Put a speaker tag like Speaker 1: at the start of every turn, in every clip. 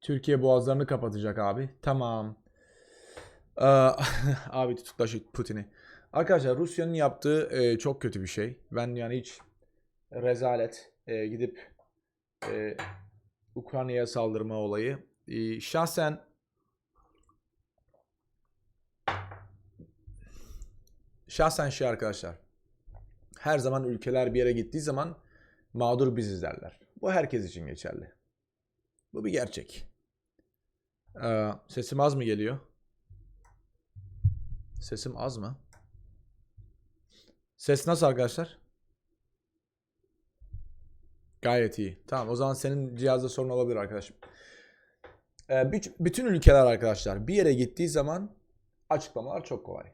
Speaker 1: Türkiye boğazlarını kapatacak abi. Tamam. Ee, abi tutukla şu Putin'i. Arkadaşlar Rusya'nın yaptığı e, çok kötü bir şey. Ben yani hiç rezalet e, gidip e, Ukrayna'ya saldırma olayı. E, şahsen şahsen şey arkadaşlar. Her zaman ülkeler bir yere gittiği zaman mağdur biziz derler. Bu herkes için geçerli. Bu bir gerçek. Ee, sesim az mı geliyor? Sesim az mı? Ses nasıl arkadaşlar? Gayet iyi. Tamam o zaman senin cihazda sorun olabilir arkadaşım. Ee, büt- bütün ülkeler arkadaşlar bir yere gittiği zaman açıklamalar çok kolay.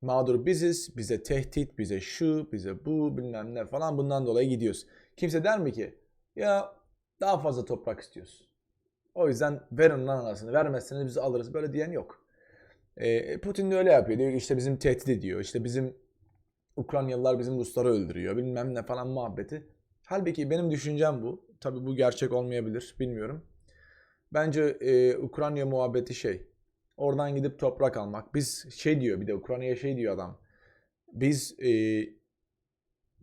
Speaker 1: Mağdur biziz, bize tehdit, bize şu, bize bu bilmem ne falan bundan dolayı gidiyoruz. Kimse der mi ki ya daha fazla toprak istiyoruz. O yüzden verin lan anasını. Vermezseniz biz alırız. Böyle diyen yok. Ee, Putin de öyle yapıyor. Diyor ki işte bizim tehdit ediyor. İşte bizim Ukraynalılar bizim Rusları öldürüyor. Bilmem ne falan muhabbeti. Halbuki benim düşüncem bu. Tabii bu gerçek olmayabilir. Bilmiyorum. Bence e, Ukrayna muhabbeti şey. Oradan gidip toprak almak. Biz şey diyor bir de Ukrayna'ya şey diyor adam. Biz e,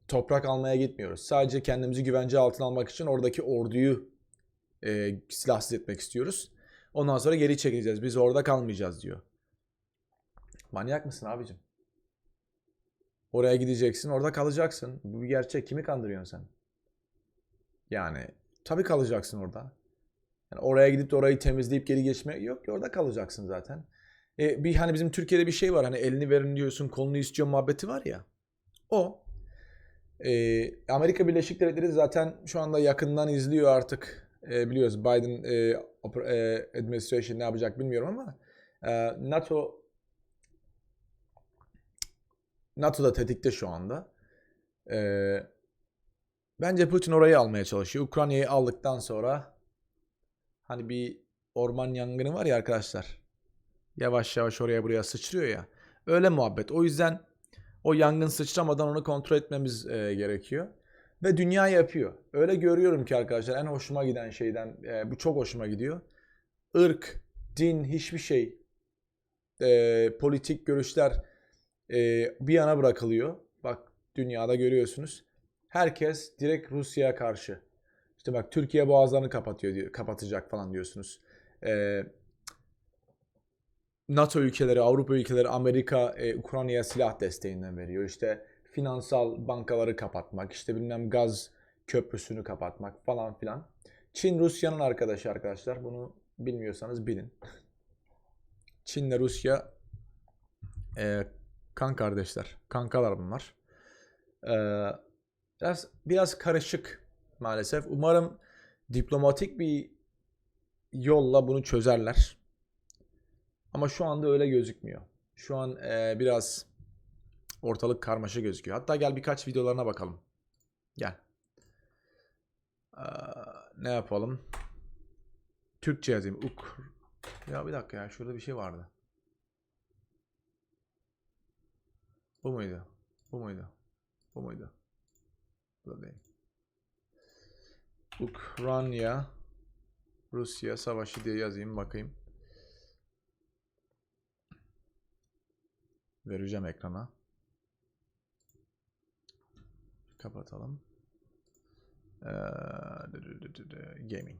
Speaker 1: toprak almaya gitmiyoruz. Sadece kendimizi güvence altına almak için oradaki orduyu e, silahsız etmek istiyoruz. Ondan sonra geri çekileceğiz. Biz orada kalmayacağız diyor. Manyak mısın abicim? Oraya gideceksin, orada kalacaksın. Bu bir gerçek. Kimi kandırıyorsun sen? Yani tabii kalacaksın orada. Yani oraya gidip de orayı temizleyip geri geçmek yok ki orada kalacaksın zaten. E, bir hani bizim Türkiye'de bir şey var hani elini verin diyorsun kolunu istiyor muhabbeti var ya. O. E, Amerika Birleşik Devletleri zaten şu anda yakından izliyor artık. E, biliyoruz Biden e, e, administration ne yapacak bilmiyorum ama e, NATO NATO da tetikte şu anda. E, bence Putin orayı almaya çalışıyor. Ukrayna'yı aldıktan sonra hani bir orman yangını var ya arkadaşlar. Yavaş yavaş oraya buraya sıçrıyor ya. Öyle muhabbet. O yüzden o yangın sıçramadan onu kontrol etmemiz e, gerekiyor. Ve dünya yapıyor. Öyle görüyorum ki arkadaşlar en hoşuma giden şeyden e, bu çok hoşuma gidiyor. Irk, din, hiçbir şey, e, politik görüşler e, bir yana bırakılıyor. Bak dünyada görüyorsunuz. Herkes direkt Rusya'ya karşı. İşte bak Türkiye boğazlarını kapatıyor diyor, kapatacak falan diyorsunuz. E, NATO ülkeleri, Avrupa ülkeleri, Amerika e, Ukrayna'ya silah desteğinden veriyor. İşte finansal bankaları kapatmak, işte bilmem gaz köprüsünü kapatmak falan filan. Çin Rusya'nın arkadaşı arkadaşlar. Bunu bilmiyorsanız bilin. Çin'le Rusya e, kan kardeşler. Kankalar bunlar. E, biraz biraz karışık maalesef. Umarım diplomatik bir yolla bunu çözerler. Ama şu anda öyle gözükmüyor. Şu an e, biraz ortalık karmaşa gözüküyor. Hatta gel birkaç videolarına bakalım. Gel. Ee, ne yapalım? Türkçe yazayım. Uk. Ya bir dakika ya şurada bir şey vardı. Bu muydu? Bu muydu? Bu muydu? Bu da değil. Ukrayna Rusya savaşı diye yazayım bakayım. Vereceğim ekrana. Kapatalım. Ee, gaming.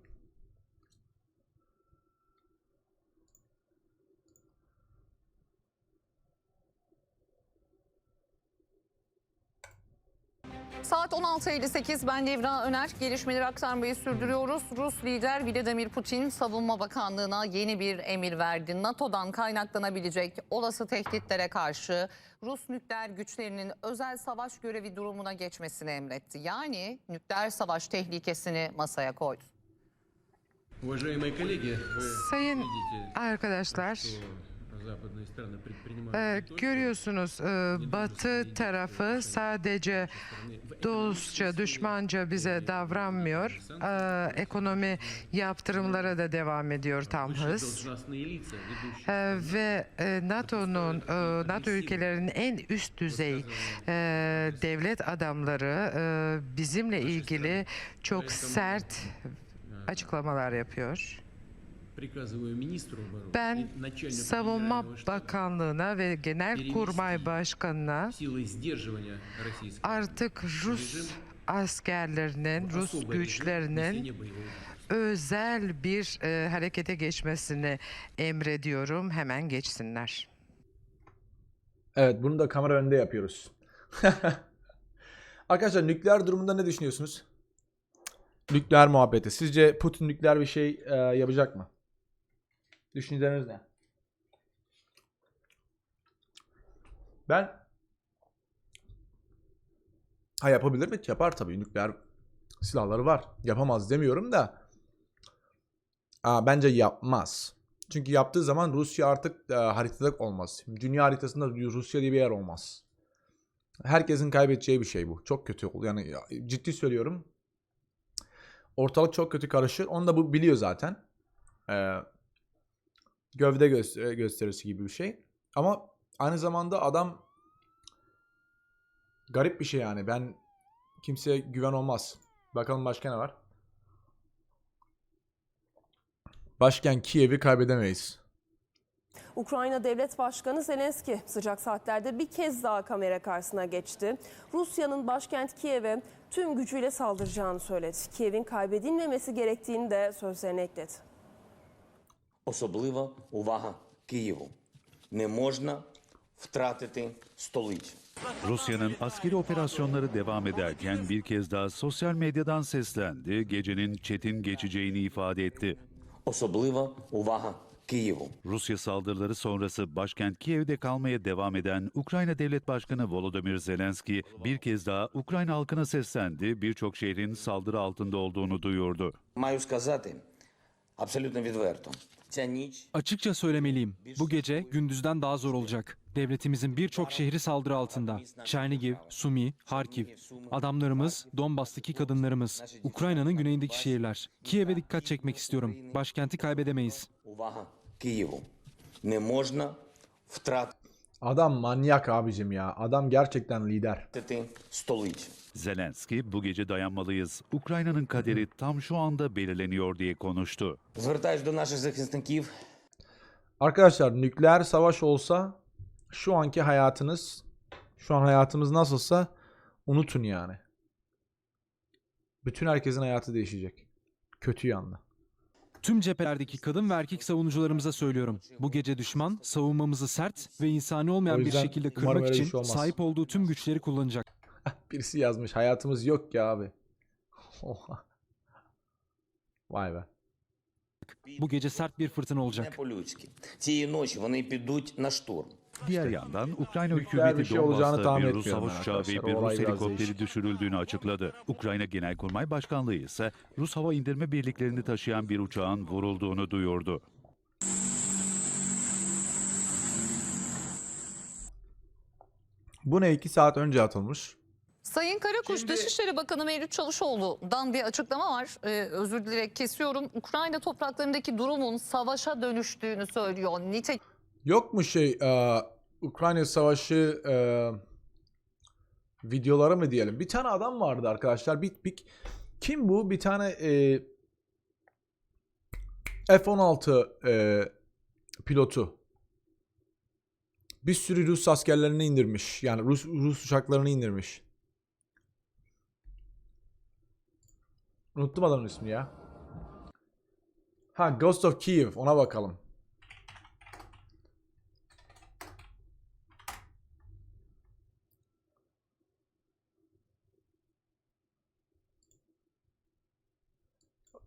Speaker 2: Saat 16.58 ben Devra Öner. Gelişmeleri aktarmayı sürdürüyoruz. Rus lider Vladimir Putin savunma bakanlığına yeni bir emir verdi. NATO'dan kaynaklanabilecek olası tehditlere karşı Rus nükleer güçlerinin özel savaş görevi durumuna geçmesini emretti. Yani nükleer savaş tehlikesini masaya koydu.
Speaker 3: Sayın arkadaşlar, Görüyorsunuz Batı tarafı sadece dostça, düşmanca bize davranmıyor. E, ekonomi yaptırımlara da devam ediyor tam hız. E, ve e, NATO'nun, NATO ülkelerinin en üst düzey devlet adamları bizimle ilgili çok sert açıklamalar yapıyor. Ben Savunma Bakanlığı'na ve Genelkurmay Başkanı'na artık Rus askerlerinin, Rus güçlerinin özel bir e, harekete geçmesini emrediyorum. Hemen geçsinler.
Speaker 1: Evet bunu da kamera önünde yapıyoruz. Arkadaşlar nükleer durumunda ne düşünüyorsunuz? Nükleer muhabbeti. Sizce Putin nükleer bir şey e, yapacak mı? Düşünceleriniz ne? Ben ha yapabilir mi? Yapar tabii. Nükleer silahları var. Yapamaz demiyorum da. Aa, bence yapmaz. Çünkü yaptığı zaman Rusya artık e, haritada olmaz. Dünya haritasında Rusya diye bir yer olmaz. Herkesin kaybedeceği bir şey bu. Çok kötü oldu. Yani ya, ciddi söylüyorum. Ortalık çok kötü karışır. Onu da bu biliyor zaten. Ee, gövde göster- gösterisi gibi bir şey. Ama aynı zamanda adam garip bir şey yani. Ben kimseye güven olmaz. Bakalım başka ne var? Başkent Kiev'i kaybedemeyiz.
Speaker 4: Ukrayna Devlet Başkanı Zelenski sıcak saatlerde bir kez daha kamera karşısına geçti. Rusya'nın başkent Kiev'e tüm gücüyle saldıracağını söyledi. Kiev'in kaybedilmemesi gerektiğini de sözlerine ekledi.
Speaker 5: Особлива увага Києву. Не можна втратити столицю.
Speaker 6: Rusya'nın askeri operasyonları devam ederken bir kez daha sosyal medyadan seslendi, gecenin çetin geçeceğini ifade etti.
Speaker 5: Особлива увага Києву.
Speaker 6: Rusya saldırıları sonrası başkent Kiev'de kalmaya devam eden Ukrayna Devlet Başkanı Volodymyr Zelenski bir kez daha Ukrayna halkına seslendi, birçok şehrin saldırı altında olduğunu duyurdu.
Speaker 5: Маю сказати
Speaker 7: Açıkça söylemeliyim. Bu gece gündüzden daha zor olacak. Devletimizin birçok şehri saldırı altında. Çernigiv, Sumi, Harkiv. Adamlarımız, Donbas'taki kadınlarımız. Ukrayna'nın güneyindeki şehirler. Kiev'e dikkat çekmek istiyorum. Başkenti kaybedemeyiz.
Speaker 1: Adam manyak abicim ya. Adam gerçekten lider.
Speaker 6: Zelenski bu gece dayanmalıyız. Ukrayna'nın kaderi tam şu anda belirleniyor diye konuştu.
Speaker 1: Arkadaşlar nükleer savaş olsa şu anki hayatınız, şu an hayatımız nasılsa unutun yani. Bütün herkesin hayatı değişecek. Kötü yanlı.
Speaker 7: Tüm cephelerdeki kadın ve erkek savunucularımıza söylüyorum. Bu gece düşman savunmamızı sert ve insani olmayan bir şekilde kırmak için
Speaker 1: şey
Speaker 7: sahip olduğu tüm güçleri kullanacak.
Speaker 1: Birisi yazmış hayatımız yok ki abi. Oha. Vay be.
Speaker 7: Bu gece sert bir fırtına olacak.
Speaker 6: Diğer yandan Ukrayna hükümeti
Speaker 1: şey olacağını tahmin
Speaker 6: bir Rus
Speaker 1: etmiyorum
Speaker 6: savaş uçağı ve bir Rus helikopteri düşürüldüğünü açıkladı. Ukrayna Genelkurmay Başkanlığı ise Rus hava indirme birliklerini taşıyan bir uçağın vurulduğunu duyurdu.
Speaker 1: Bu ne 2 saat önce atılmış.
Speaker 2: Sayın Karakuş
Speaker 1: Şimdi-
Speaker 2: Dışişleri Bakanı Mevlüt Çavuşoğlu'dan bir açıklama var. Ee, özür dilerim kesiyorum. Ukrayna topraklarındaki durumun savaşa dönüştüğünü söylüyor. Nitekim
Speaker 1: Yok mu şey e, Ukrayna Savaşı e, videoları mı diyelim? Bir tane adam vardı arkadaşlar. Bir, bir, kim bu? Bir tane e, F-16 e, pilotu. Bir sürü Rus askerlerini indirmiş. Yani Rus, Rus uçaklarını indirmiş. Unuttum adamın ismini ya. Ha Ghost of Kiev. Ona bakalım.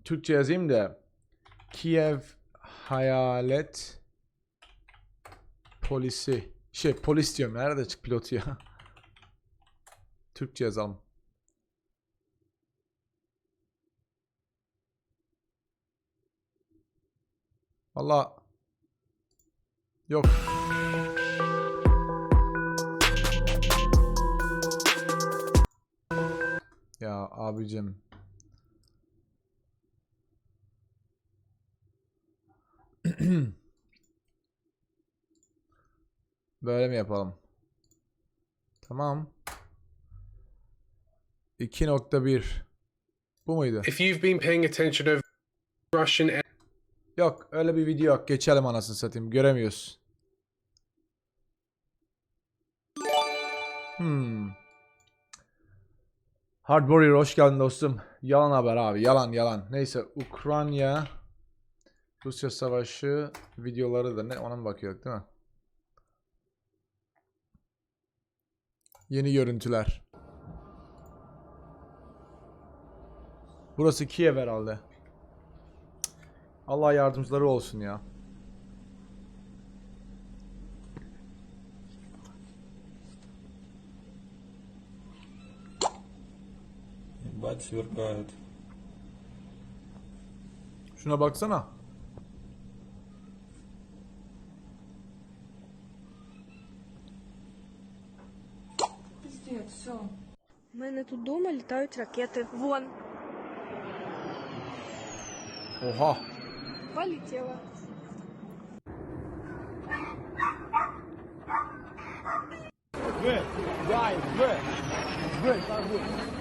Speaker 1: Türkçe yazayım da Kiev Hayalet Polisi şey polis diyorum nerede çık pilotu ya Türkçe yazalım Valla yok ya abicim Böyle mi yapalım? Tamam. 2.1 Bu muydu?
Speaker 8: if you've been paying attention over Russian
Speaker 1: Yok öyle bir video yok. Geçelim anasını satayım. Göremiyoruz. Hmm. Hard Warrior hoş geldin dostum. Yalan haber abi. Yalan yalan. Neyse Ukrayna Rusya savaşı videoları da ne ona mı bakıyor değil mi? Yeni görüntüler. Burası Kiev herhalde. Allah yardımcıları olsun ya.
Speaker 8: Бать сверкает.
Speaker 1: Şuna baksana.
Speaker 9: У мене тут вдома літають ракети. Вон,
Speaker 1: Oha.
Speaker 9: полетела.
Speaker 1: Good, right, good, good, good.